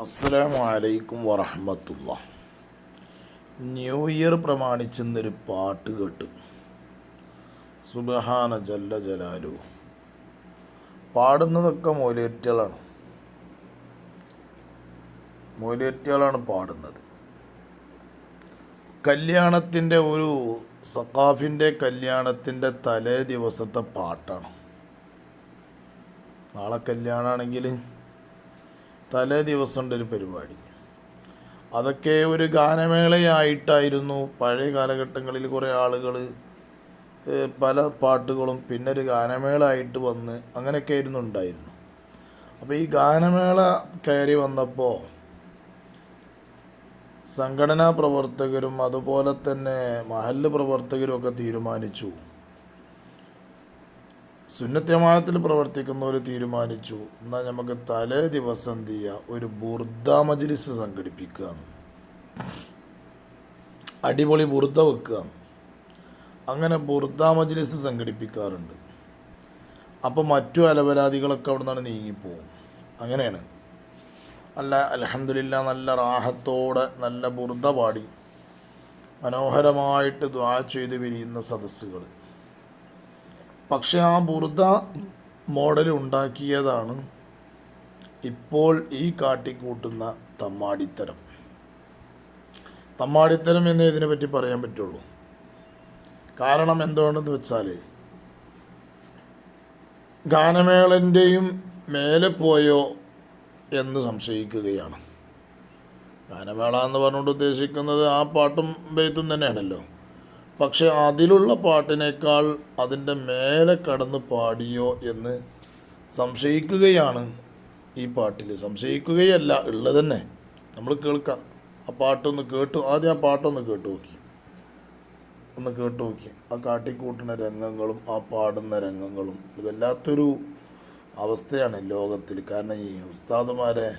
അസ്സലാമു അലൈക്കും വറഹമത്തുള്ള ന്യൂ ഇയർ പ്രമാണിച്ചെന്നൊരു പാട്ട് കേട്ടു. സുബഹാന ജല്ല ജലാലു. പാടുന്നതൊക്കെ മൂലേറ്റുകളാണ്. മൂലേറ്റുകളാണ് പാടുന്നത്. കല്യാണത്തിന്റെ ഒരു സഖാഫിന്റെ കല്യാണത്തിന്റെ തലേ ദിവസത്തെ പാട്ടാണ്. നാളെ കല്യാണമാണെങ്കിൽ തലേ ദിവസമുണ്ട് ഒരു പരിപാടി. അതൊക്കെ ഒരു ഗാനമേളയായിട്ടായിരുന്നു. പഴയ കാലഘട്ടങ്ങളിൽ കുറേ ആളുകൾ പല പാട്ടുകളും പിന്നെ ഒരു ഗാനമേള ആയിട്ട് വന്ന് അങ്ങനെയൊക്കെ ആയിരുന്നു ഉണ്ടായിരുന്നു. അപ്പോൾ ഈ ഗാനമേള കയറി വന്നപ്പോൾ സംഘടനാ പ്രവർത്തകരും അതുപോലെ തന്നെ മഹല്ല് പ്രവർത്തകരും ഒക്കെ തീരുമാനിച്ചു. സുന്നത്യമാനത്തിൽ പ്രവർത്തിക്കുന്നവർ തീരുമാനിച്ചു. എന്നാൽ നമുക്ക് തലേ ദിവസം ചെയ്യുക ഒരു ബുർദ മജ്ലിസ് സംഘടിപ്പിക്കുക അടിപൊളി ബുർദ വെക്കുക അങ്ങനെ ബുർദ മജ്ലിസ് സംഘടിപ്പിക്കാറുണ്ട്. അപ്പോൾ മറ്റു അലപരാധികളൊക്കെ അവിടെ നിന്നാണ് നീങ്ങിപ്പോവും. അങ്ങനെയാണ്. നല്ല അലഹമില്ല നല്ല റാഹത്തോടെ നല്ല ബുർദ പാടി മനോഹരമായിട്ട് ദ്വാ ചെയ്ത് വിരിയുന്ന സദസ്സുകൾ പക്ഷെ ആ ബുർദ മോഡൽ ഉണ്ടാക്കിയതാണ് ഇപ്പോൾ ഈ കാട്ടിക്കൂട്ടുന്ന തമ്മാടിത്തരം. തമ്മാടിത്തരം എന്ന് ഇതിനെ പറ്റി പറയാൻ പറ്റുള്ളൂ. കാരണം എന്താണെന്ന് വെച്ചാൽ ഗാനമേളന്റെയും മേലെ പോയോ എന്ന് സംശയിക്കുകയാണ്. ഗാനമേള എന്ന് പറഞ്ഞുകൊണ്ട് ഉദ്ദേശിക്കുന്നത് ആ പാട്ടും ബെയ്ത്തും തന്നെയാണല്ലോ. പക്ഷെ അതിലുള്ള പാട്ടിനേക്കാൾ അതിന്റെ മേലെ കടന്ന് പാടിയോ എന്ന് സംശയിക്കുകയാണ് ഈ പാട്ടിൽ സംശയിക്കുകയല്ല ഉള്ളത് തന്നെ നമ്മൾ കേൾക്കാം. ആ പാട്ടൊന്ന് കേട്ടു. ആദ്യം ആ പാട്ടൊന്ന് കേട്ടു നോക്കി. ഒന്ന് കേട്ടു നോക്കി. ആ കാട്ടിക്കൂട്ടുന്ന രംഗങ്ങളും ആ പാടുന്ന രംഗങ്ങളും ഇത് വല്ലാത്തൊരു അവസ്ഥയാണ് ലോകത്തിൽ. കാരണം ഈ ഉസ്താദുമാരെ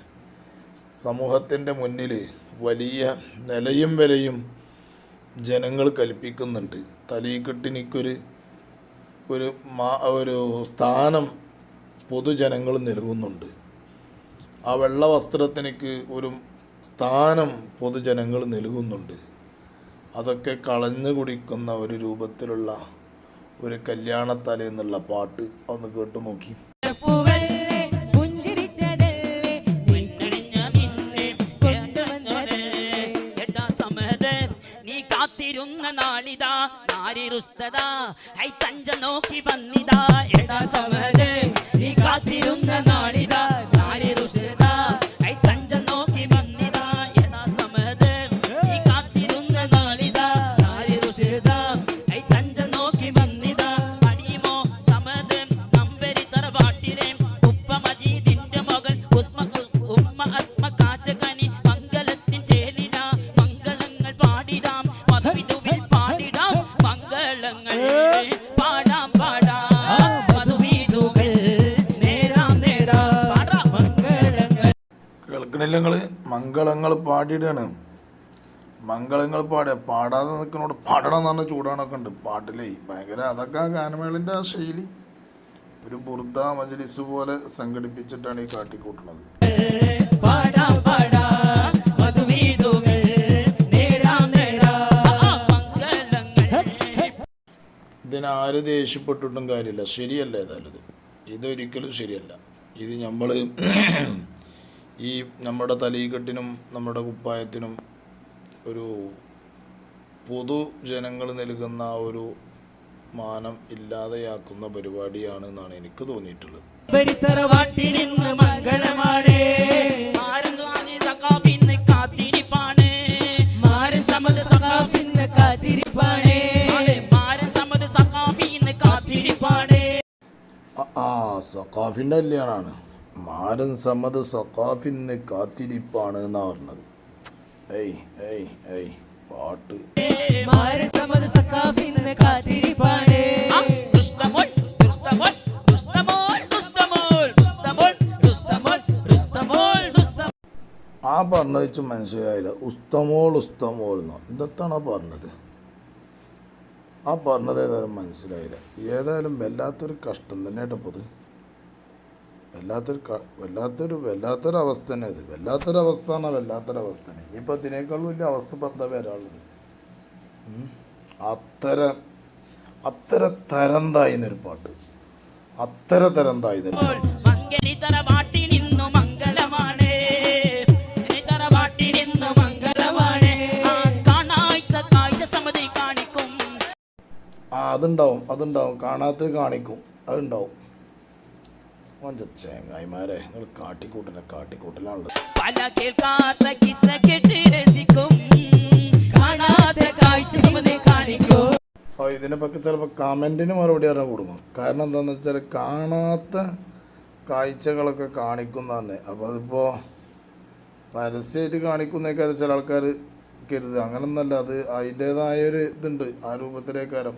സമൂഹത്തിന്റെ മുന്നിൽ വലിയ നിലയും വിലയും ജനങ്ങൾ കൽപ്പിക്കുന്നുണ്ട്. തലീക്കെട്ടിനിക്കൊരു ഒരു മാ ഒരു സ്ഥാനം പൊതുജനങ്ങൾ നൽകുന്നുണ്ട്. ആ വെള്ള വസ്ത്രത്തിനക്ക് ഒരു സ്ഥാനം പൊതുജനങ്ങൾ നൽകുന്നുണ്ട്. അതൊക്കെ കളഞ്ഞു കുടിക്കുന്ന ഒരു രൂപത്തിലുള്ള ഒരു കല്യാണത്തല എന്നുള്ള പാട്ട് ഒന്ന് കേട്ടു നോക്കി. നാളിതാ നാരിരുസ്തത. ഐ തഞ്ച നോക്കി വന്നിതാ. എടാ സമദ്, നീ കാത്തിരുന്ന നാളിതാ നാരിരുസ്തത. കേൾക്കണില്ല നിങ്ങൾ മംഗളങ്ങൾ പാടിയിടാണ്. മംഗളങ്ങൾ പാടുക. പാടാതെ നിൽക്കുന്നോട് പാടണം എന്ന് പറഞ്ഞ ചൂടാണൊക്കെ ഉണ്ട്. പാട്ടിലേ ഭയങ്കര അതൊക്കെ ഗാനമേളിന്റെ ആ ശൈലി. ഒരു ബുർദ മജ്ലിസ് പോലെ സംഘടിപ്പിച്ചിട്ടാണ് ഈ കാട്ടിക്കൂട്ടുന്നത്. കൂട്ടുന്നത് പാടാം. ഇതിനാര് ദേഷ്യപ്പെട്ടിട്ടും കാര്യമില്ല. ശരിയല്ല ഏതായാലും ഇത്. ഇതൊരിക്കലും ശരിയല്ല. ഇത് നമ്മൾ ഈ നമ്മുടെ തലീക്കെട്ടിനും നമ്മുടെ കുപ്പായത്തിനും ഒരു പൊതുജനങ്ങൾ നൽകുന്ന ഒരു മാനം ഇല്ലാതെയാക്കുന്ന പരിപാടിയാണ് എന്നാണ് എനിക്ക് തോന്നിയിട്ടുള്ളത്. ആ സഖാഫിന്റെ കല്യാണമാണ് മാരൻ സമ്മത് സഖാഫിന്ന് കാത്തിരിപ്പാണ് എന്നാ പറഞ്ഞത്. ഏയ് ഏയ് ഏയ് പാട്ട്. ആ പറഞ്ഞ വെച്ച് മനസ്സിലായില്ല. ഉസ്തമോൾ ഉസ്തമോൾ എന്നോ എന്തൊക്കെയാണോ പറഞ്ഞത്? ആ പറഞ്ഞത് ഏതായാലും മനസ്സിലായില്ല. ഏതായാലും വല്ലാത്തൊരു കഷ്ടം തന്നെ കേട്ടപ്പോൾ വല്ലാത്തൊരു വല്ലാത്തൊരു വല്ലാത്തൊരവസ്ഥ തന്നെ ഇത്. വല്ലാത്തൊരവസ്ഥ ആണ് വല്ലാത്തൊരവസ്ഥ തന്നെ. ഇനിയിപ്പോൾ ഇതിനേക്കാളും വലിയ അവസ്ഥ ഇപ്പം എന്താ വരാനുള്ളത് അത്തര അത്തര തരം തായുന്നൊരു പാട്ട്. അത്തര തരന്തായി ആ അതുണ്ടാവും അതുണ്ടാവും. കാണാത്തത് കാണിക്കും. അതുണ്ടാവും. ചേങ്ങായിമാരെ നിങ്ങൾ കാട്ടിക്കൂട്ടലെ കാട്ടിക്കൂട്ടലാണുള്ളത്. പല കേൾക്കാത്ത കിസ കെട്ടി രസിക്കും. കാണാത്ത കാഴ്ച കാണിക്കും. അപ്പോൾ ഇതിനെപ്പറ്റി ചിലപ്പോൾ കമന്റിന് മറുപടി അറിയാൻ കൊടുക്കും കാരണം എന്താണെന്ന് വെച്ചാൽ കാണാത്ത കാഴ്ചകളൊക്കെ കാണിക്കുന്ന തന്നെ അപ്പോൾ അതിപ്പോൾ പരസ്യമായിട്ട് കാണിക്കുന്നേക്കാൾ ചില ആൾക്കാർ കരുത് അങ്ങനൊന്നല്ല അത് അതിന്റേതായൊരു ഇതുണ്ട് ആ രൂപത്തിലേക്കാരം.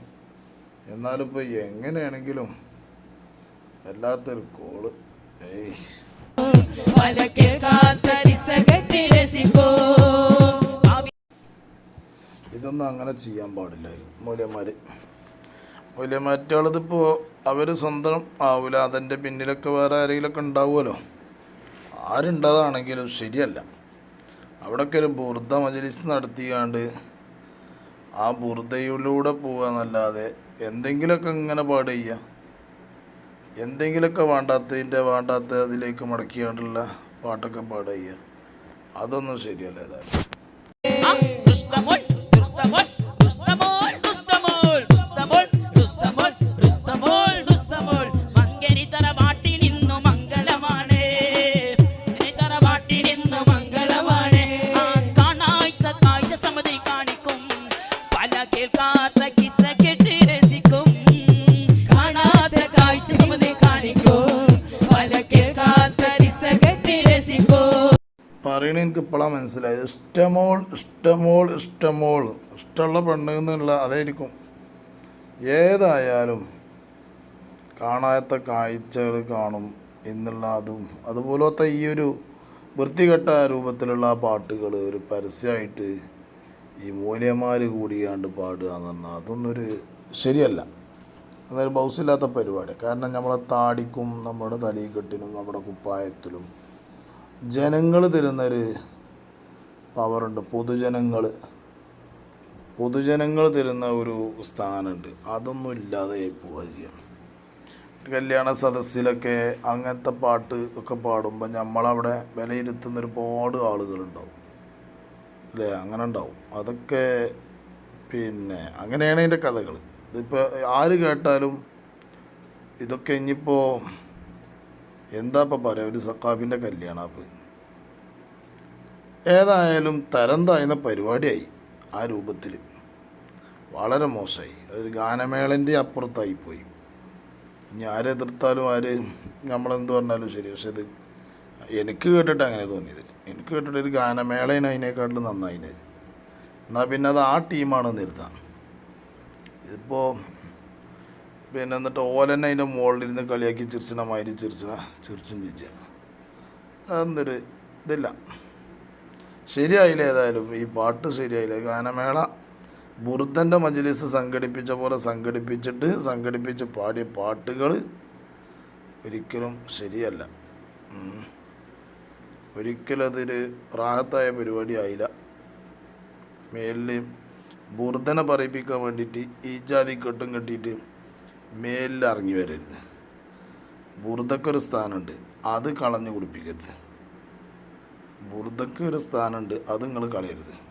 എന്നാലിപ്പോൾ എങ്ങനെയാണെങ്കിലും വല്ലാത്തൊരു കോൾ ഇതൊന്നും അങ്ങനെ ചെയ്യാൻ പാടില്ല. മൂല്യന്മാർ മൂല്യമാറ്റുള്ളതിപ്പോൾ അവർ സ്വന്തം ആവില്ല അതിന്റെ പിന്നിലൊക്കെ വേറെ ആരെങ്കിലുമൊക്കെ ഉണ്ടാവുമല്ലോ. ആരുണ്ടതാണെങ്കിലും ശരിയല്ല. അവിടെയൊക്കെ ഒരു ബുർദ മജലിസ് നടത്തിയാണ്ട് ആ ബുർദയിലൂടെ പോവാന്നല്ലാതെ എന്തെങ്കിലുമൊക്കെ ഇങ്ങനെ പാടുക എന്തെങ്കിലുമൊക്കെ വേണ്ടാത്തതിന്റെ വേണ്ടാത്ത അതിലേക്ക് മടക്കിയാണ്ടുള്ള പാട്ടൊക്കെ പാടുക അതൊന്നും ശരിയല്ല ഏതായാലും. ആ, പറയണ എനിക്ക് ഇപ്പോഴാണ് മനസ്സിലായത്. ഇഷ്ടമോൾ ഇഷ്ടമോൾ ഇഷ്ടമോൾ. ഇഷ്ടമുള്ള പെണ്ണ് എന്നുള്ള അതായിരിക്കും. ഏതായാലും കാണാത്ത കാഴ്ചകൾ കാണും എന്നുള്ള അതും അതുപോലത്തെ ഈ ഒരു വൃത്തികെട്ട രൂപത്തിലുള്ള പാട്ടുകൾ ഒരു പരസ്യമായിട്ട് ഈ മൂല്യന്മാർ കൂടിയാണ്ട് പാടുക എന്ന് പറഞ്ഞാൽ അതൊന്നും ഒരു ശരിയല്ല. അതൊരു ബൗസില്ലാത്ത പരിപാടി. കാരണം നമ്മളെ താടിക്കും നമ്മുടെ തലീക്കെട്ടിനും നമ്മുടെ കുപ്പായത്തിലും ജനങ്ങൾ തരുന്നൊരു പവറുണ്ട് പൊതുജനങ്ങൾ പൊതുജനങ്ങൾ തരുന്ന ഒരു സ്ഥാനമുണ്ട്. അതൊന്നും ഇല്ലാതെ പോവുകയാണ്. കല്യാണ സദസ്സിലൊക്കെ അങ്ങനത്തെ പാട്ട് ഒക്കെ പാടുമ്പോൾ നമ്മളവിടെ വിലയിരുത്തുന്ന ഒരുപാട് ആളുകളുണ്ടാവും. അല്ലേ? അങ്ങനെ ഉണ്ടാവും. അതൊക്കെ പിന്നെ അങ്ങനെയാണ് അതിന്റെ കഥകൾ ഇതിപ്പോൾ ആര് കേട്ടാലും ഇതൊക്കെ ഇനിയിപ്പോൾ എന്താ ഇപ്പം പറയുക ഒരു സക്കാഫിന്റെ കല്യാണം അപ്പം ഏതായാലും തരം താഴ്ന്ന പരിപാടിയായി ആ രൂപത്തിൽ വളരെ മോശമായി. അതൊരു ഗാനമേളന്റെ അപ്പുറത്തായി പോയി. ഇനി ആരെതിർത്താലും ആര് നമ്മളെന്ത് പറഞ്ഞാലും ശരി. പക്ഷെ ഇത് എനിക്ക് കേട്ടിട്ട് അങ്ങനെ തോന്നിയത്. എനിക്ക് കേട്ടിട്ട് ഒരു ഗാനമേളയാണ് അതിനേക്കാട്ടിലും നന്നായിന് എന്നാൽ പിന്നെ അത് ആ ടീമാണെന്ന് ഇരുത്താം ഇതിപ്പോൾ പിന്നെ എന്നിട്ട് ഓലന്നെ അതിന്റെ മുകളിലിരുന്ന് കളിയാക്കി ചിരിച്ചണ മാതിരി ചിരിച്ചണ ചിരിച്ചും ചിരിച്ച. അതൊന്നൊരു ഇതില്ല. ശരിയായില്ല ഏതായാലും. ഈ പാട്ട് ശരിയായില്ല. ഗാനമേള ബുർദന്റെ മജ്ലിസ് സംഘടിപ്പിച്ച പോലെ സംഘടിപ്പിച്ചിട്ട് സംഘടിപ്പിച്ച് പാടിയ പാട്ടുകൾ ഒരിക്കലും ശരിയല്ല. ഒരിക്കലും അതൊരു റാഹത്തായ പരിപാടി ആയില്ല. മേലിൽ ബുർദനെ പറയിപ്പിക്കാൻ വേണ്ടിയിട്ട് ഈ ജാതി കെട്ടും കെട്ടിയിട്ട് മേലിൽ ഇറങ്ങി വരരുത്. ബുർദക്കൊരു സ്ഥാനമുണ്ട് അത് കളഞ്ഞു കുടിപ്പിക്കരുത്. ബുർദക്ക് ഒരു സ്ഥാനമുണ്ട് അത് നിങ്ങൾ കളയരുത്.